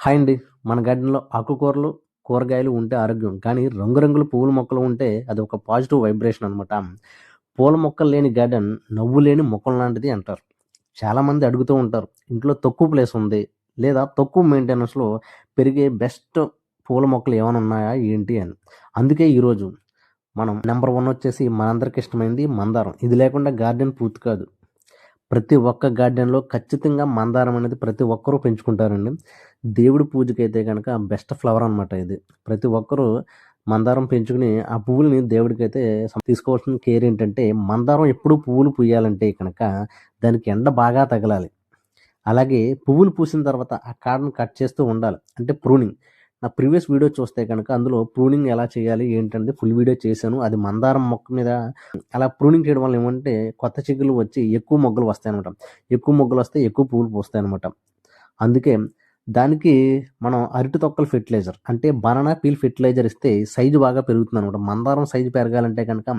Hi అండి. మన గార్డెన్లో ఆకుకూరలు కూరగాయలు ఉంటే ఆరోగ్యం కానీ రంగురంగుల పువ్వుల మొక్కలు ఉంటే అది ఒక పాజిటివ్ వైబ్రేషన్ అనమాట పూల మొక్కలు లేని గార్డెన్ నవ్వు లేని మొక్కలు లాంటిది అంటారు. చాలామంది అడుగుతూ ఉంటారు ఇంట్లో తక్కువ ప్లేస్ ఉంది లేదా తక్కువ మెయింటెనెన్స్లో పెరిగే బెస్ట్ పూల మొక్కలు ఏమైనా ఉన్నాయా ఏంటి? అని. అందుకే ఈరోజు మనం నెంబర్ వన్ వచ్చేసి మనందరికి ఇష్టమైంది మందారం. ఇది లేకుండా గార్డెన్ పూర్తి కాదు. ప్రతి ఒక్క గార్డెన్లో ఖచ్చితంగా మందారం అనేది ప్రతి ఒక్కరూ పెంచుకుంటారండి. దేవుడి పూజకైతే కనుక బెస్ట్ ఫ్లవర్ అనమాట ఇది. ప్రతి ఒక్కరూ మందారం పెంచుకుని ఆ పువ్వుల్ని దేవుడికైతే తీసుకోవాల్సిన కేర్ ఏంటంటే మందారం ఎప్పుడు పువ్వులు పూయాలంటే కనుక దానికి ఎండ బాగా తగలాలి. అలాగే పువ్వులు పూసిన తర్వాత ఆ కాడను కట్ చేస్తూ ఉండాలి. అంటే ప్రూనింగ్. నా ప్రీవియస్ వీడియో చూస్తే కనుక అందులో ప్రూనింగ్ ఎలా చేయాలి ఏంటంటే ఫుల్ వీడియో చేశాను. అది మందారం మొక్క మీద అలా ప్రూనింగ్ చేయడం వల్ల ఏమంటే కొత్త చిగులు వచ్చి ఎక్కువ మొగ్గలు వస్తాయన్నమాట. ఎక్కువ మొగ్గలు వస్తే ఎక్కువ పువ్వులు పూస్తాయి అనమాట అందుకే దానికి మనం అరటి తొక్కల ఫెర్టిలైజర్ అంటే బనానా పీల్ ఫెర్టిలైజర్ ఇస్తే సైజు బాగా పెరుగుతుంది అనమాట మందారం సైజు పెరగాలంటే కనుక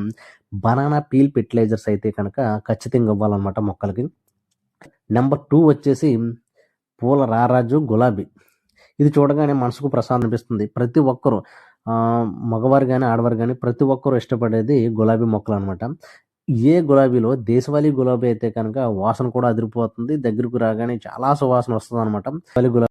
బనానా పీల్ ఫెర్టిలైజర్స్ అయితే కనుక ఖచ్చితంగా ఇవ్వాలన్నమాట మొక్కలకి. నెంబర్ టూ వచ్చేసి పూల రారాజు గులాబీ. ఇది చూడగానే మనసుకు ప్రశాంతం అనిపిస్తుంది. ప్రతి ఒక్కరూ ఆ, మగవారు కానీ ఆడవారు కానీ ప్రతి ఒక్కరూ ఇష్టపడేది గులాబీ మొక్కలు అనమాట ఏ గులాబీలో దేశవాళీ గులాబీ అయితే కనుక వాసన కూడా అదిరిపోతుంది. దగ్గరకు రాగానే చాలా సువాసన వస్తుంది అనమాట గులాబీ